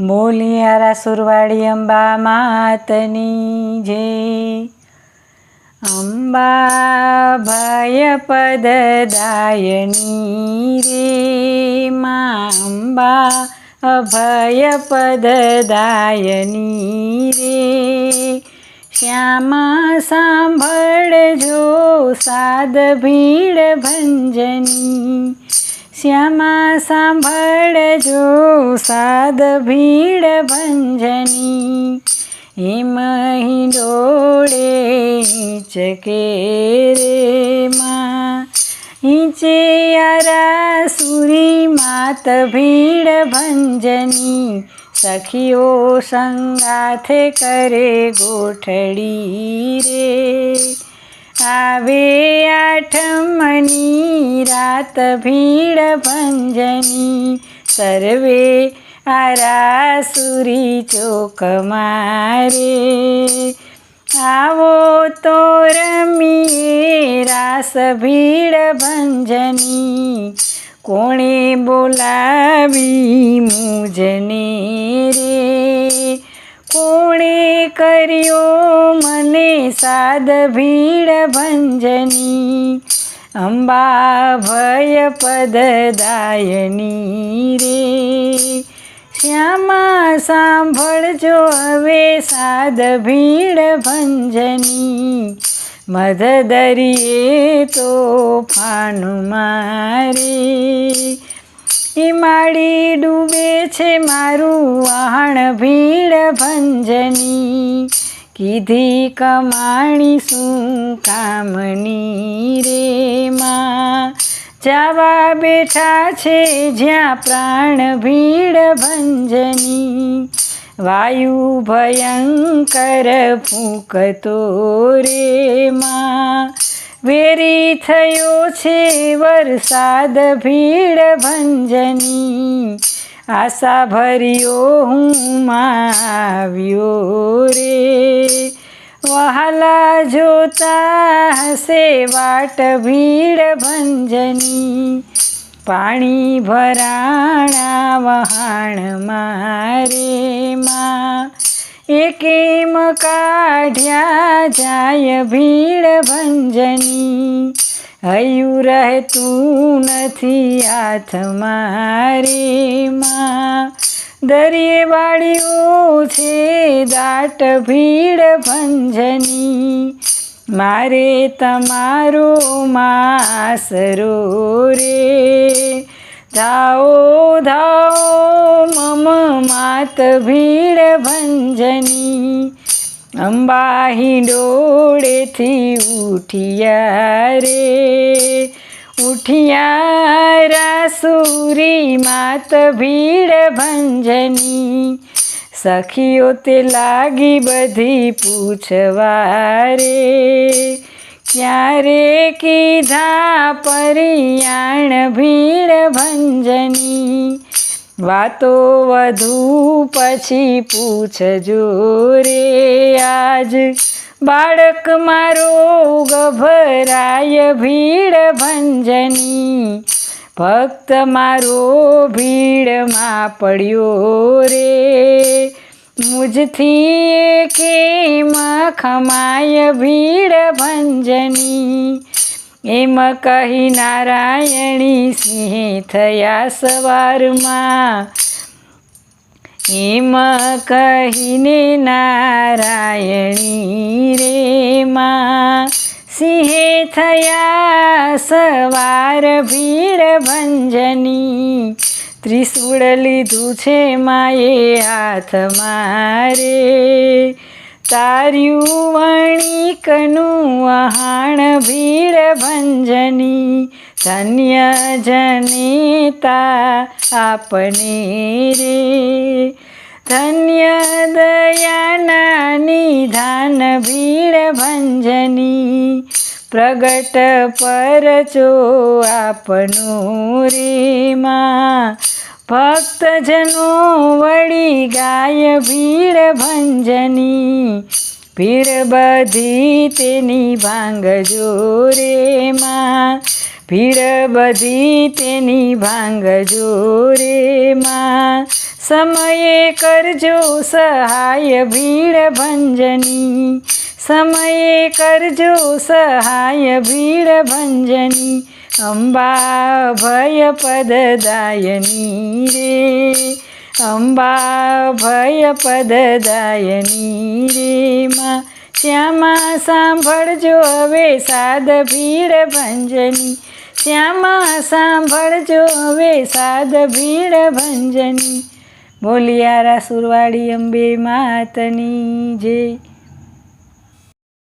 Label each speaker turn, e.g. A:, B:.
A: બોલિયારા સુરવાડી અંબા માતની જે. અંબા ભય પદદાયની રે મા અંબા અભય પદદાયની રે. શ્યામા સાંભળજો સાદ ભીડ ભંજની. શ્યામા સાંભળજો, સાદ ભીડ ભંજની. હિમ ડોળે ચકે રે માં. હિંચે યારા સુરી માત ભીડ ભંજની. સખીઓ સંગાથે કરે ગોઠડી રે. આવે આઠમની રાત ભીડ ભંજની. સર્વે આરાસુરી ચોક મારે. આવો તો રમીએ રાસ ભીડ ભંજની. કોણે બોલાવી મુજને રે? કોણે કર્યો મને સાદ ભીડ ભંજની? અંબા ભય પદદાયની રે. શ્યામા સાંભળજો હવે સાદ ભીડ ભંજની. મધ દરિયે તો ફાનું મારે. એ ડૂબે છે મારું વહાણ ભીડ ભંજની. કીધી કમાણી શું કામની રે માં? જાવા બેઠા છે જ્યાં પ્રાણ ભીડ ભંજની. વાયુ ભયંકર ફૂંકતો રે માં. વેરી થયો છે વરસાદ ભીડ ભંજની. આશા ભર્યો હું આવ્યો રે. વહાલા જોતા હશે વાટ ભીડ ભંજની. પાણી ભરાણા વહાણ મારે માં. એકેમ કાઢ્યા જાય ભીડ ભંજની. હયું રહેતું નથી હાથ મારે માં. દરિયે વાળીઓ છે દાટ ભીડ ભંજની. મારે તમારો માસરો રે ધાઓ મમ માત ભીડ ભંજની, અંબાહી ડોળેથી ઉઠિયા રે. ઉઠિયા રાસુરી માત ભીડ ભંજની, સખીઓ તે લાગી બધી પૂછવા રે. ક્યારે કીધા પરિયાણ ભીડ ભંજની વાતો વધુ પછી પૂછજો રે આજ. બાળક મારો ગભરાય ભીડ ભંજની. ભક્ત મારો ભીડમાં પડ્યો રે. મુજથી કેમ ખમાય ભીડ ભંજની. એમ કહી નારાયણી સિંહ થયા સવારમાં. એમ કહીને નારાયણી રે માં, સિંહે થયા સવાર ભીડ ભંજની. ત્રિશુળ લીધું છે માએ હાથ મારે તાર્યું વણિકનું વહાણ ભીડ ભંજની. ધન્ય જનેતા આપને રે. ધન્ય દયાના નિધાન ભીડ ભંજની. પ્રગટ પરચો આપનો રે માં. ભક્તજનો વળી ગાય ભીડ ભંજની, ભીડ બધી તેની ભાંગ રે માં ભીડ બધી તેની ભાંગ રે માં સમયે કરજો સહાય ભીડ ભંજની, સમયે કરજો સહાય ભીડ ભંજની અંબા ભય પદદાયની રે. અંબા ભય પદદાયની રે માં. શ્યામા સાંભળજો હવે સાદ ભીડ ભંજની. શ્યામા સાંભળજો હવે સાદ ભીડ ભંજની. બોલિયારા સુરવાડી અંબે માતની જય.